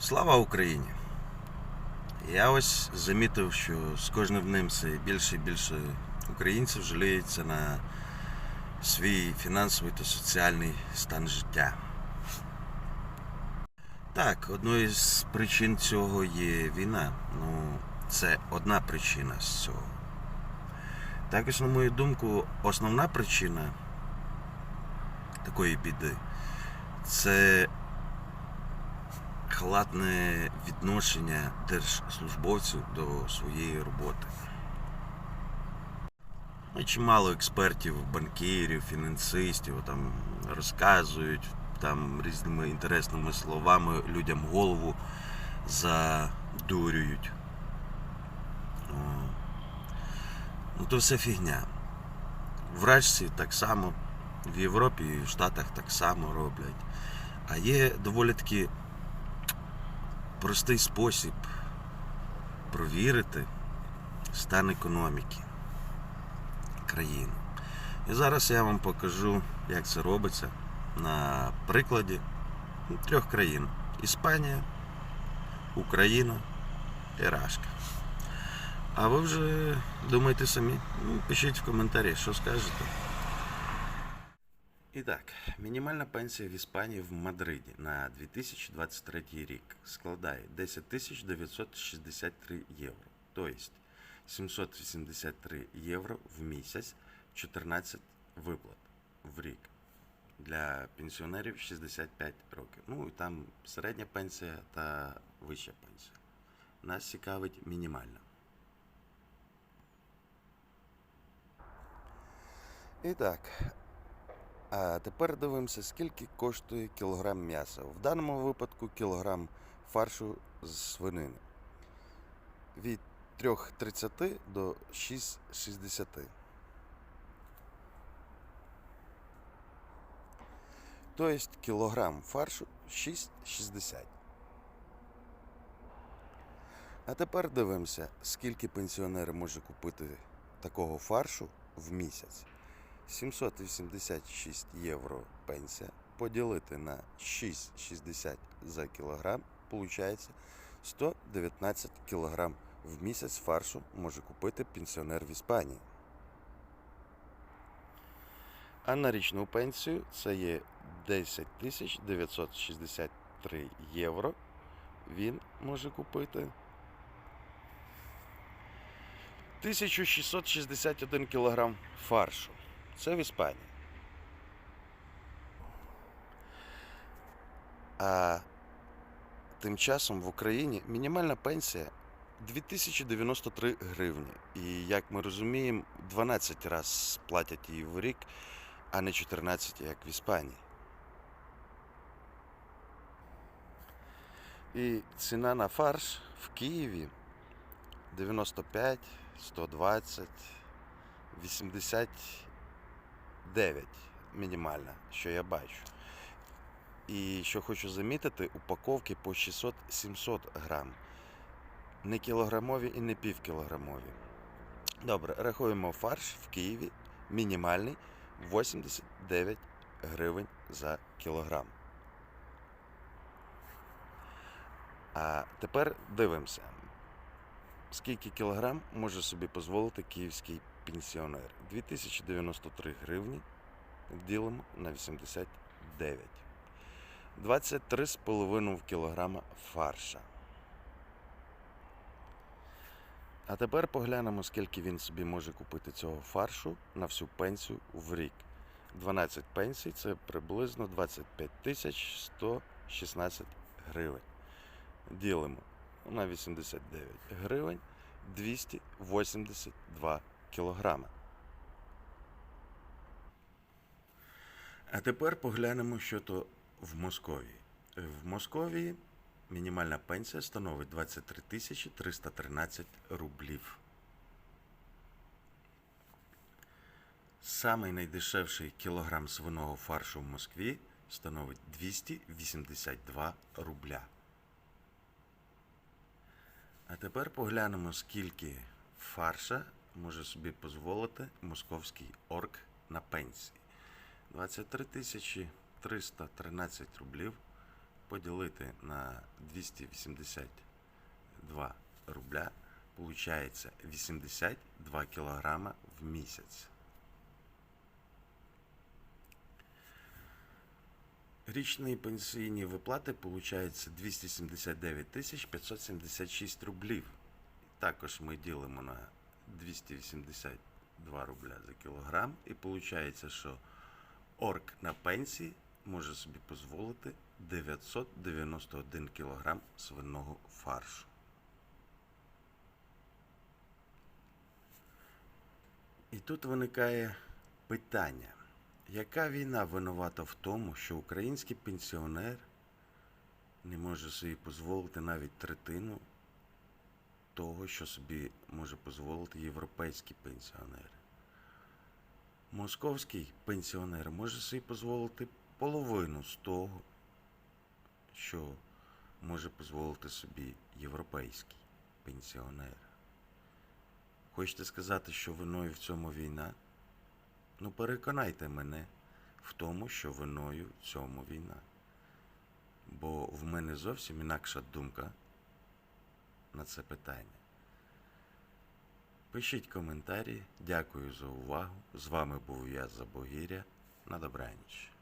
Слава Україні! Я ось замітив, що з кожним днем все більше і більше українців жаліються на свій фінансовий та соціальний стан життя. Так, одною з причин цього є війна. Ну, це одна причина з цього. Також, на мою думку, основна причина такої біди це халатне відношення держслужбовців до своєї роботи. Ну, Чимало експертів, банкірів, фінансистів там розказують там різними інтересними словами людям голову задурюють. Ну то все фігня. Врачці так само, в Європі і в Штатах так само роблять. А є доволі таки простий спосіб провірити стан економіки країни. І зараз я вам покажу, як це робиться на прикладі трьох країн: Іспанія, Україна і Рашка. А ви вже думаєте самі? Ну, пишіть в коментарі, що скажете. І так, мінімальна пенсія в Іспанії в Мадриді на 2023 рік складає 10 963 євро, тобто 783 євро в місяць, 14 виплат в рік. Для пенсіонерів 65 років. Ну і там середня пенсія та вища пенсія. Нас цікавить мінімальна. І так, а тепер дивимося, скільки коштує кілограм м'яса. В даному випадку кілограм фаршу з свинини. Від 3,30 до 6,60. Тобто кілограм фаршу 6,60. А тепер дивимося, скільки пенсіонер може купити такого фаршу в місяць. 786 євро пенсія поділити на 6,60 за кілограм, получається 119 кілограм в місяць фаршу може купити пенсіонер в Іспанії. А на річну пенсію це є 10 963 євро. Він може купити 1661 кілограм фаршу. Це в Іспанії. А тим часом в Україні мінімальна пенсія 2093 гривні. І як ми розуміємо, 12 разів платять її в рік, а не 14, як в Іспанії. І ціна на фарш в Києві 95, 120, 89 мінімальна, що я бачу. І що хочу замітити, упаковки по 600-700 грам. Не кілограмові і не півкілограмові. Добре, рахуємо фарш в Києві мінімальний 89 гривень за кілограм. А тепер дивимося, скільки кілограм може собі дозволити київський пенсіонер. 2093 гривні ділимо на 89. 23,5 кілограма фарша. А тепер поглянемо, скільки він собі може купити цього фаршу на всю пенсію в рік. 12 пенсій це приблизно 25 116 гривень. Ділимо на 89 гривень 282 кілограми. А тепер поглянемо, що то в Московії. В Московії мінімальна пенсія становить 23 тисячі 313 рублів. Самий найдешевший кілограм свиного фаршу в Москві становить 282 рубля. А тепер поглянемо, скільки фарша може собі дозволити московський орк на пенсії. 23 тисячі 313 рублів поділити на 282 рубля, получається 82 кілограма в місяць. Річні пенсійні виплати получаються 279 тисяч 576 рублів. Також ми ділимо на 282 рубля за кілограм і виходить, що орк на пенсії може собі дозволити 991 кілограм свиного фаршу. І тут виникає питання, яка війна винувата в тому, що український пенсіонер не може собі дозволити навіть третину того, що собі може дозволити європейський пенсіонер. Московський пенсіонер може собі дозволити половину з того, що може дозволити собі європейський пенсіонер. Хочете сказати, що виною в цьому війна? Ну переконайте мене в тому, що виною цьому війна. Бо в мене зовсім інакша думка на це питання. Пишіть коментарі. Дякую за увагу. З вами був я Забогір'я. На добраніч.